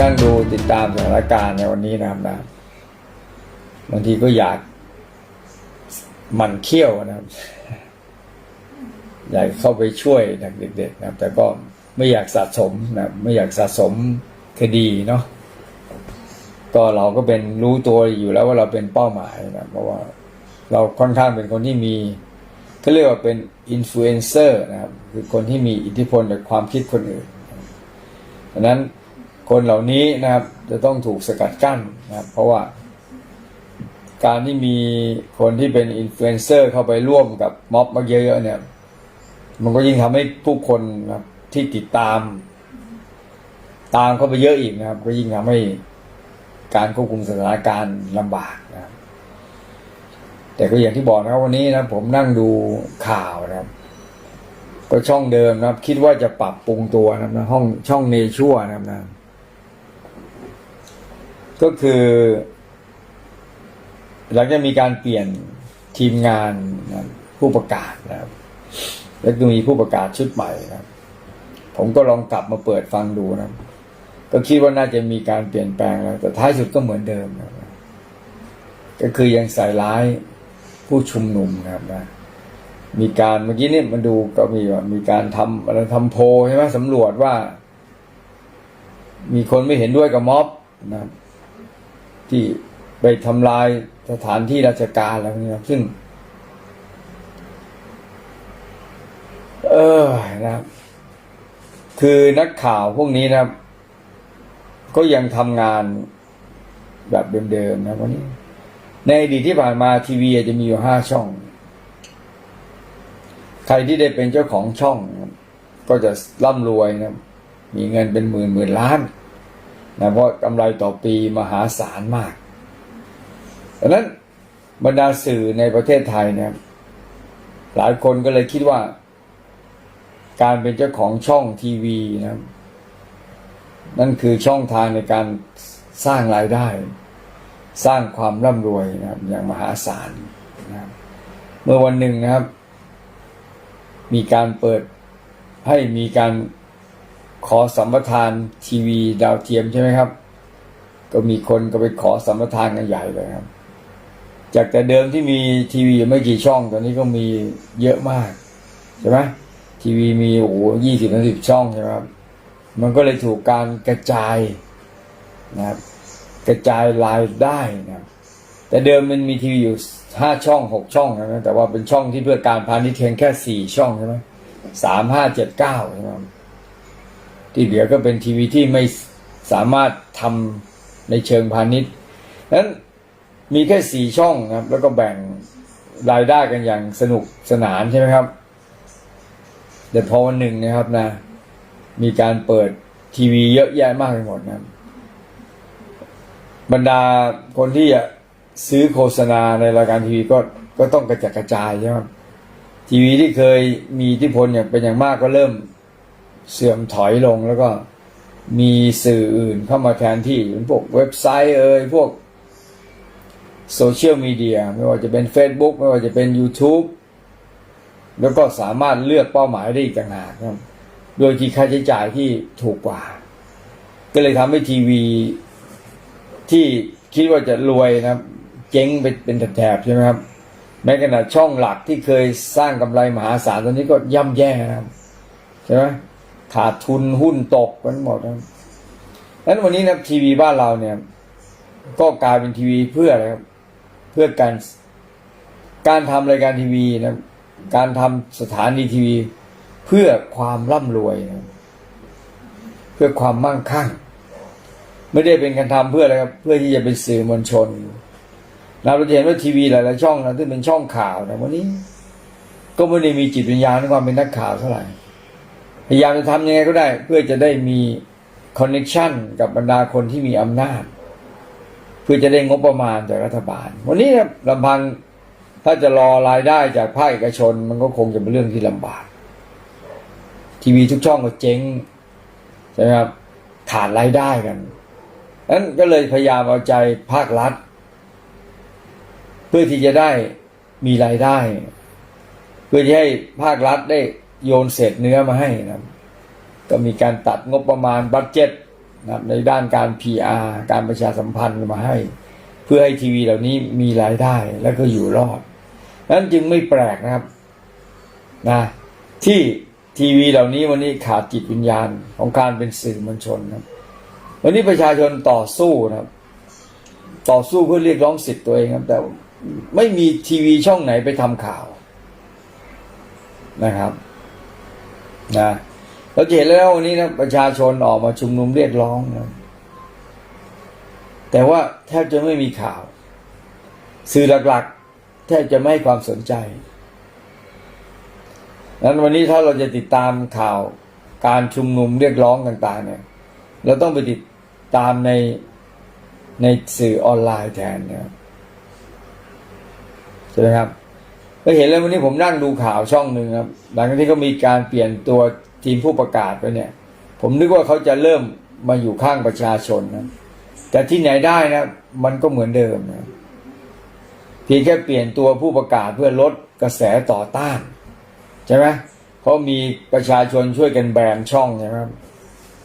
นั่งดูติดตามสถานการณ์ในวันนี้นะครับนะบางทีก็อยากหมันเขี้ยวนะครับ อยากเข้าไปช่วยเด็กๆนะครับ แต่ก็ไม่อยากสะสมนะครับไม่อยากสะสมคดีเนาะก็เราก็เป็นรู้ตัวอยู่แล้วว่าเราเป็นเป้าหมายนะเพราะว่าเราค่อนข้างเป็นคนที่มีเขาเรียกว่าเป็นอินฟลูเอนเซอร์นะครับ คือคนที่มีอิทธิพลต่อความคิดคนอื่นดังนั้น คนเหล่านี้นะครับ จะต้องถูกสกัดกั้นนะครับ เพราะว่า การที่มีคนที่เป็นอินฟลูเอนเซอร์เข้าไปร่วมกับม็อบมากเยอะๆเนี่ย มันก็ยิ่งทำให้ผู้คนนะที่ติดตาม ตามเข้าไปเยอะอีกนะครับ ก็ยิ่งทำให้การควบคุมสถานการณ์ลำบากนะครับแต่ก็อย่างที่บอกนะครับวันนี้นะผมนั่งดูข่าวนะครับ ก็ช่องเดิมนะครับ คิดว่าจะปรับปรุงตัวนะครับนะห้องช่องเนชั่วนะครับนะ ก็คือ หลังจากมีการเปลี่ยนทีมงานนะผู้ประกาศนะครับ แล้วก็มีผู้ประกาศชุดใหม่นะครับ ผมก็ลองกลับมาเปิดฟังดูนะก็คิดว่าน่าจะมีการเปลี่ยนแปลงแล้ว แต่ท้ายสุดก็เหมือนเดิมนะก็คือยังใส่ร้ายผู้ชุมนุมนะครับนะมีการเมื่อกี้นี่มาดูก็มีว่ามีการทำอะไรทำโพใช่ไหมสำรวจว่า มีคนไม่เห็นด้วยกับม็อบนะครับ ที่ไปทำลายสถานที่ราชการอะไรพวกนี้ครับซึ่ง เออนะครับ คือนักข่าวพวกนี้นะครับ ก็ยังทำงานแบบเดิมๆนะวันนี้ ในอดีตที่ผ่านมาทีวีอาจจะมีอยู่ห้าช่อง ใครที่ได้เป็นเจ้าของช่อง ก็จะร่ำรวยนะ มีเงินเป็นหมื่นหมื่นล้าน นะเพราะกำไรต่อปีมหาศาลมากดังนั้นบรรดาสื่อในประเทศไทยเนี่ยหลายคนก็เลยคิดว่า การเป็นเจ้าของช่องทีวีนะครับนั่นคือช่องทางในการสร้างรายได้ สร้างความร่ำรวยนะครับอย่างมหาศาลนะเมื่อวันหนึ่งนะครับ มีการเปิดให้มีการ ขอสัมปทานทีวีดาวเทียมใช่ไหมครับ ก็มีคนก็ไปขอสัมปทานกันใหญ่เลยครับ จากแต่เดิมที่มีทีวีไม่กี่ช่องตอนนี้ก็มีเยอะมากใช่ไหมทีวีมีโอ้โหยี่สิบสิบช่องใช่ไหมครับ มันก็เลยถูกการกระจายนะครับ กระจายรายได้นะครับแต่เดิมมันมีทีวีอยู่ห้าช่องหกช่องใช่ไหมแต่ว่าเป็นช่องที่เพื่อการพาณิชย์เพียงแค่สี่ช่องใช่ไหมสามห้าเจ็ดเก้าใช่ไหม ที่เหลือก็เป็นทีวีที่ไม่สามารถทำในเชิงพาณิชย์นั้นมีแค่สี่ช่องครับ แล้วก็แบ่งรายได้กันอย่างสนุกสนานใช่ไหมครับ แต่พอวันหนึ่งนะครับนะ มีการเปิดทีวีเยอะแยะมากไปหมดนะบรรดาคนที่ซื้อโฆษณาในรายการทีวีก็ก็ต้องกระจัดกระจายใช่ไหมทีวีที่เคยมีอิทธิพลอย่างเป็นอย่างมากก็เริ่ม เสื่อมถอยลงแล้วก็มีสื่ออื่นเข้ามาแทนที่เป็นพวกเว็บไซต์เอ่ยพวกโซเชียลมีเดียไม่ว่าจะเป็น Facebook ไม่ว่าจะเป็น YouTube แล้วก็สามารถเลือกเป้าหมายได้อีกต่างหากครับ โดยที่ค่าใช้จ่ายที่ถูกกว่า ก็เลยทำให้ทีวีที่คิดว่าจะรวยนะครับ เจ๊งไปเป็นแถบๆใช่ไหมครับแม้ขนาดช่องหลักที่เคยสร้างกำไรมหาศาลตอนนี้ก็ย่ำแย่นะครับใช่ไหม ขาดทุนหุ้นตกกันหมดนะนั้นวันนี้นะทีวีบ้านเราเนี่ย ก็กลายเป็นทีวีเพื่ออะไรครับเพื่อการการทำรายการทีวีนะการทำสถานีทีวี เพื่อความร่ำรวยนะเพื่อความมั่งคั่ง ไม่ได้เป็นการทำเพื่ออะไรครับเพื่อที่จะเป็นสื่อมวลชนเราจะเห็นว่าทีวีหลายๆช่องนะที่เป็นช่องข่าวนะวันนี้ ก็ไม่ได้มีจิตวิญญาณในความเป็นนักข่าวเท่าไหร่ พยายามจะทำยังไงก็ได้ เพื่อจะได้มีคอนเน c ชันกับบรรดาคนที่มีอำนาจ เพื่อจะได้งบประมาณจากรัฐบาล วันนี้ลำพังถ้าจะรอรายได้จากภาคเอกชน มันก็คงจะเป็นเรื่องที่ลำบาก ทีวีทุกช่องก็เจ๊งใช่ไหมครับขาดรายได้กันนั้นก็เลยพยายามเอาใจภาครัฐ เพื่อที่จะได้มีรายได้ เพื่อที่ให้ภาครัฐได้ โยนเศษเนื้อมาให้นะครับ ก็มีการตัดงบประมาณบัตเจ็ตนะครับในด้านการ PR การประชาสัมพันธ์มาให้ เพื่อให้ทีวีเหล่านี้มีรายได้แล้วก็อยู่รอดนั้นจึงไม่แปลกนะครับนะที่ทีวีเหล่านี้วันนี้ขาดจิตวิญญาณของการเป็นสื่อมวลชนนะครับ วันนี้ประชาชนต่อสู้นะครับ ต่อสู้เพื่อเรียกร้องสิทธิ์ตัวเองครับ แต่ไม่มีทีวีช่องไหนไปทำข่าวนะครับ นะเราเห็นแล้ววันนี้นะประชาชนออกมาชุมนุมเรียกร้องนะแต่ว่าแทบจะไม่มีข่าว สื่อหลักๆ แทบจะไม่ให้ความสนใจนั้นวันนี้ถ้าเราจะติดตามข่าวการชุมนุมเรียกร้องต่างๆเนี่ยเราต้องไปติดตามในในสื่อออนไลน์แทนนะครับใช่ไหมครับ ก็เห็นแล้ววันนี้ผมนั่งดูข่าวช่องหนึ่งครับ หลังจากที่เขามีการเปลี่ยนตัวทีมผู้ประกาศไปเนี่ย ผมนึกว่าเขาจะเริ่มมาอยู่ข้างประชาชนนะแต่ที่ไหนได้นะ มันก็เหมือนเดิมนะเพียงแค่เปลี่ยนตัวผู้ประกาศเพื่อลดกระแสต่อต้านใช่ไหมเขามีประชาชนช่วยกันแบนช่องใช่ไหมครับ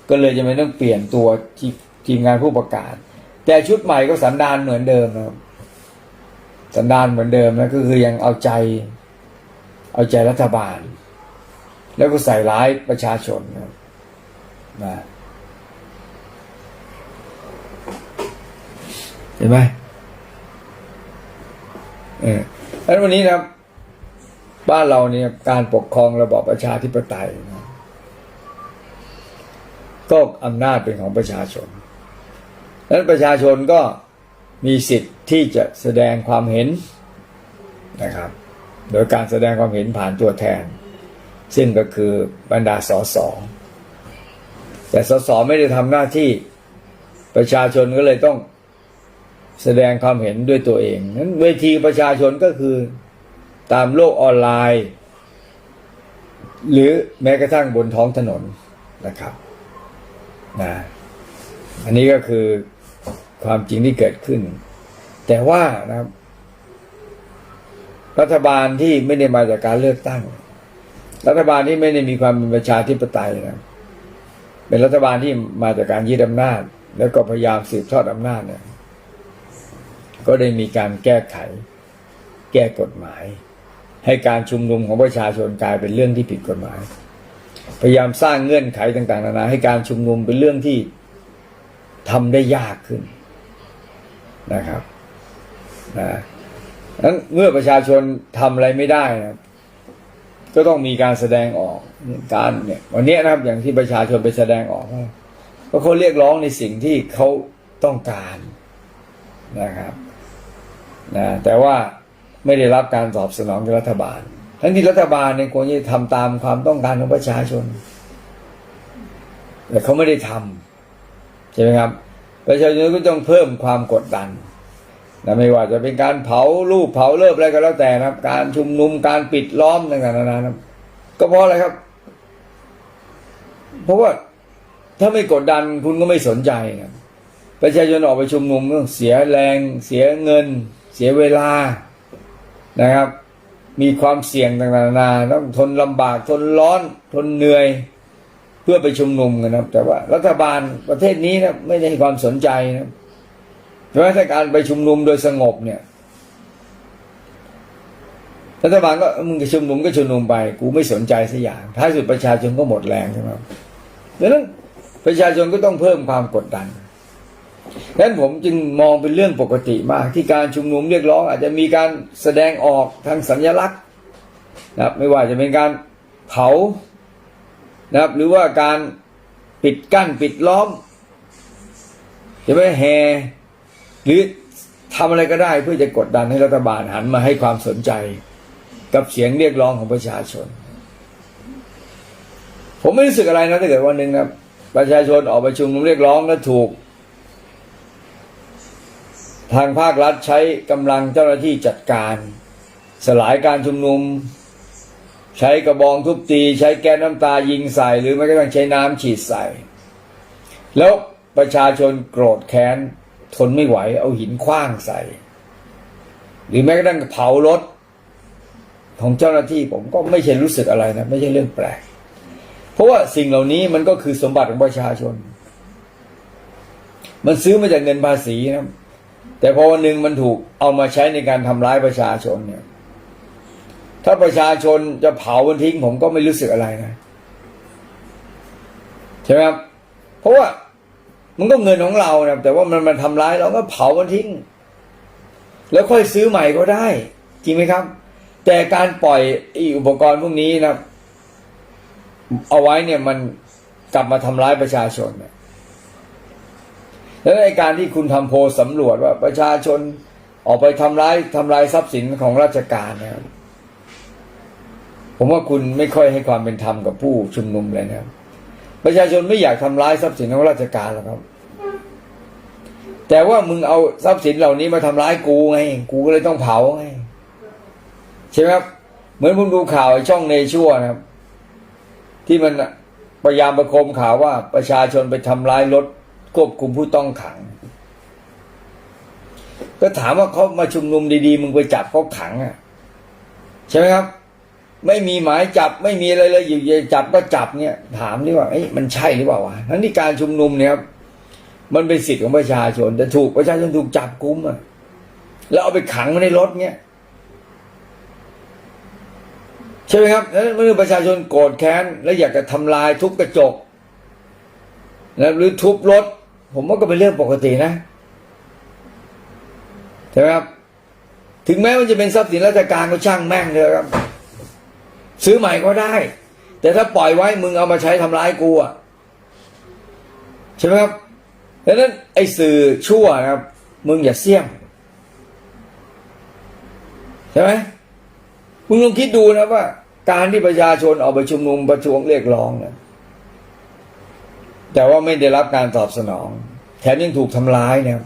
ก็เลยจะไม่ต้องเปลี่ยนตัวทีทีมงานผู้ประกาศ แต่ชุดใหม่ก็สันดานเหมือนเดิมนะครับ สันดานเหมือนเดิมนะก็คือยังเอาใจ เอาใจรัฐบาล แล้วก็ใส่ร้ายประชาชนนะนะเห็นไหมเออแล้ววันนี้นะครับ บ้านเราเนี่ยการปกครองระบอบประชาธิปไตยนะก็อำนาจเป็นของประชาชนดังนั้นประชาชนก็ มีสิทธิ์ที่จะแสดงความเห็นนะครับ โดยการแสดงความเห็นผ่านตัวแทน ซึ่งก็คือบรรดาสสแต่สสไม่ได้ทำหน้าที่ประชาชนก็เลยต้องแสดงความเห็นด้วยตัวเอง นั้นเวทีประชาชนก็คือตามโลกออนไลน์ หรือแม้กระทั่งบนท้องถนนนะครับนะอันนี้ก็คือ ความจริงที่เกิดขึ้น แต่ว่านะครับ รัฐบาลที่ไม่ได้มาจากการเลือกตั้ง รัฐบาลที่ไม่ได้มีความเป็นประชาธิปไตยนะเป็นรัฐบาลที่มาจากการยึดอำนาจ แล้วก็พยายามสืบทอดอำนาจเนี่ยก็ได้มีการแก้ไข แก้กฎหมาย ให้การชุมนุมของประชาชนกลายเป็นเรื่องที่ผิดกฎหมาย พยายามสร้างเงื่อนไขต่าง ๆ นานาให้การชุมนุมเป็นเรื่องที่ทำได้ยากขึ้น นะครับนะนั้นเมื่อประชาชนทำอะไรไม่ได้นะก็ต้องมีการแสดงออกการเนี่ยวันนี้นะครับอย่างที่ประชาชนไปแสดงออกเพราะเขาเรียกร้องในสิ่งที่เขาต้องการนะครับนะแต่ว่าไม่ได้รับการตอบสนองจากรัฐบาล ทั้งที่รัฐบาลเนี่ยควรจะทำตามความต้องการของประชาชน แต่เขาไม่ได้ทำใช่ไหมครับ ประชาชนก็ต้องเพิ่มความกดดันนะไม่ว่าจะเป็นการเผารูปเผาเลิบอะไรก็แล้วแต่นะครับ การชุมนุมการปิดล้อมต่างๆนานานะก็เพราะอะไรครับ เพราะว่าถ้าไม่กดดันคุณก็ไม่สนใจครับประชาชนออกไปชุมนุมต้องเสียแรง เสียเงิน เสียเวลานะครับ มีความเสี่ยงต่างๆนานาต้องทนลำบากทนร้อน ทนเหนื่อย เพื่อไปชุมนุมกันนะแต่ว่ารัฐบาลประเทศนี้นะไม่ได้ให้ความสนใจนะเพราะถ้าการไปชุมนุมโดยสงบเนี่ย รัฐบาลก็มึงจะชุมนุมก็ชุมนุมไปกูไม่สนใจสักอย่างท้ายสุดประชาชนก็หมดแรงใช่ไหมดังนั้นประชาชนก็ต้องเพิ่มความกดดันดังนั้นผมจึงมองเป็นเรื่องปกติมากที่การชุมนุมเรียกร้อง อาจจะมีการแสดงออกทางสัญลักษณ์นะครับไม่ว่าจะเป็นการเผา นะครับ หรือว่าการปิดกั้นปิดล้อมจะไม่แห่หรือทำอะไรก็ได้เพื่อจะกดดันให้รัฐบาลหันมาให้ความสนใจ กับเสียงเรียกร้องของประชาชน ผมไม่รู้สึกอะไรนะถ้าเกิดวันหนึ่งนะประชาชนออกไปชุมนุมเรียกร้องแล้วถูก ทางภาครัฐใช้กำลังเจ้าหน้าที่จัดการ สลายการชุมนุม ใช้กระบองทุบตี ใช้แก๊สน้ำตายิงใส่ หรือแม้กระทั่งใช้น้ำฉีดใส่ แล้วประชาชนโกรธแค้น ทนไม่ไหว เอาหินคว้างใส่ หรือแม้กระทั่งเผารถ ของเจ้าหน้าที่ผมก็ไม่ใช่รู้สึกอะไรนะ ไม่ใช่เรื่องแปลก เพราะว่าสิ่งเหล่านี้มันก็คือสมบัติของประชาชน มันซื้อมาจากเงินภาษีนะแต่พอวันหนึ่งมันถูกเอามาใช้ในการทำร้ายประชาชนเนี่ย ถ้าประชาชนจะเผามันทิ้ง ผมก็ไม่รู้สึกอะไรนะใช่ไหมครับเพราะว่ามันก็เงินของเรานะแต่ว่ามันมาทำร้ายเราก็เผามันทิ้ง แล้วค่อยซื้อใหม่ก็ได้ จริงไหมครับ แต่การปล่อยอุปกรณ์พวกนี้นะเอาไว้เนี่ยมันกลับมาทำร้ายประชาชนนี่ยแล้วในการที่คุณทำโพลสำรวจว่าประชาชนออกไปทำร้ายทำลายทรัพย์สินของราชการนะครับ ผมว่าคุณไม่ค่อยให้ความเป็นธรรมกับผู้ชุมนุมเลยนะครับ ประชาชนไม่อยากทำร้ายทรัพย์สินของราชการหรอกครับ แต่ว่ามึงเอาทรัพย์สินเหล่านี้มาทำร้ายกูไง กูก็เลยต้องเผาไงใช่ไหมครับเหมือนผมดูข่าวไอ้ช่องเนชั่วนะครับ ที่มันพยายามประโคมข่าวว่าประชาชนไปทำร้ายรถควบคุมผู้ต้องขัง ก็ถามว่าเขามาชุมนุมดีๆ มึงไปจับเขาขังอะ ใช่ไหมครับ ไม่มีหมายจับไม่มีอะไรเลยอยู่จับก็จับเนี่ย ถามดิว่าเอ้ยมันใช่หรือเปล่าวะทั้งที่การชุมนุมเนี่ยครับมันเป็นสิทธิ์ของประชาชน แต่ถูกประชาชนถูกจับกุมอะแล้วเอาไปขังไว้ในรถเนี่ยใช่ไหมครับแล้วเมื่อประชาชนโกรธแค้น แล้วอยากจะทำลายทุบกระจกนะหรือทุบรถ ผมว่าก็เป็นเรื่องปกตินะใช่ไหมครับ ถึงแม้มันจะเป็นทรัพย์สินราชการก็ช่างแม่งเลยครับ ซื้อใหม่ก็ได้ แต่ถ้าปล่อยไว้มึงเอามาใช้ทำร้ายกูอะใช่ไหมครับดังนั้นไอ้สื่อชั่วครับ มึงอย่าเสี่ยมใช่ไหมมึงลองคิดดูนะว่า การที่ประชาชนออกไปชุมนุมประท้วงเรียกร้องเนี่ยแต่ว่าไม่ได้รับการตอบสนอง แถมยังถูกทำร้ายนะครับ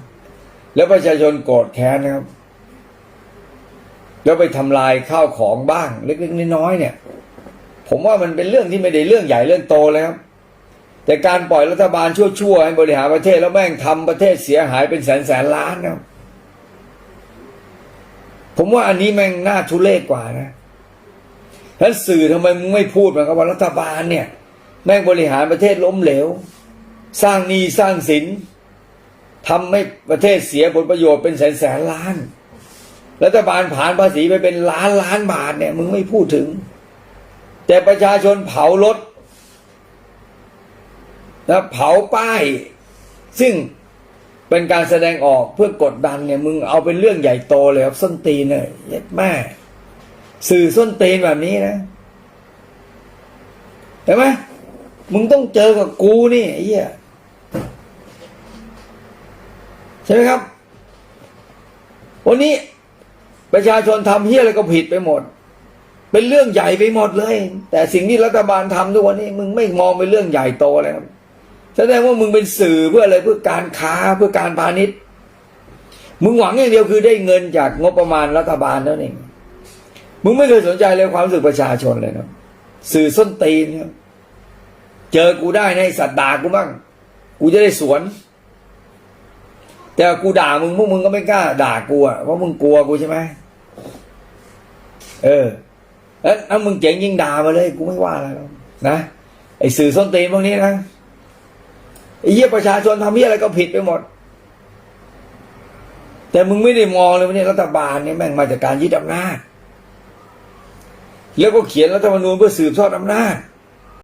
แล้วประชาชนโกรธแค้นนะครับ แล้วไปทำลายข้าวของบ้างเล็กๆน้อยๆเนี่ย ผมว่ามันเป็นเรื่องที่ไม่ได้เรื่องใหญ่เรื่องโตเลยครับแต่การปล่อยรัฐบาลชั่วๆให้บริหารประเทศแล้วแม่งทำประเทศเสียหายเป็นแสนแสนล้านนะผมว่าอันนี้แม่งน่าทุเรศกว่านะแล้วสื่อทำไมมึงไม่พูดมันก็ว่ารัฐบาลเนี่ย แม่งบริหารประเทศล้มเหลว สร้างหนี้สร้างสินทำให้ประเทศเสียผลประโยชน์เป็นแสนแสนล้าน รัฐบาลผ่านภาษีไปเป็นล้านล้านบาทเนี่ย มึงไม่พูดถึง แต่ประชาชนเผารถนะเผาป้าย ซึ่งเป็นการแสดงออกเพื่อกดดันเนี่ย มึงเอาเป็นเรื่องใหญ่โตเลยครับส้นตีนเนี่ยเย็ดแม่สื่อส้นตีนแบบนี้นะเห็นไหมมึงต้องเจอกับกูนี่ไอ้เหี้ยใช่ไหมครับ วันนี้ ประชาชนทำเฮี้ยอะไรก็ผิดไปหมด เป็นเรื่องใหญ่ไปหมดเลย แต่สิ่งที่รัฐบาลทำทุกวันนี้มึงไม่มองเป็นเรื่องใหญ่โตเลยครับแสดงว่ามึงเป็นสื่อเพื่ออะไรเพื่อการค้าเพื่อการพาณิชย์ มึงหวังอย่างเดียวคือได้เงินจากงบประมาณรัฐบาลนั่นเองมึงไม่เคยสนใจเลยความรู้สึกประชาชนเลยนะสื่อส้นตีนเจอกูได้ให้สัตว์ด่ากูบ้างกูจะได้สวน แต่กูด่ามึงพวกมึงก็ไม่กล้าด่ากูอะเพราะมึงกลัวกูใช่ไหม เออแล้วถ้ามึงเจ๋งยิ่งด่ามาเลย กูไม่ว่าอะไรนะไอสื่อส้นตีนพวกนี้นะไอเยี่ยประชาชนทำเยี่ยอะไรก็ผิดไปหมด แต่มึงไม่ได้มองเลยว่าเนี่ยรัฐบาลเนี่ยแม่งมาจากการยึดอำนาจแล้วก็เขียนรัฐธรรมนูญเพื่อสืบทอดอำนาจ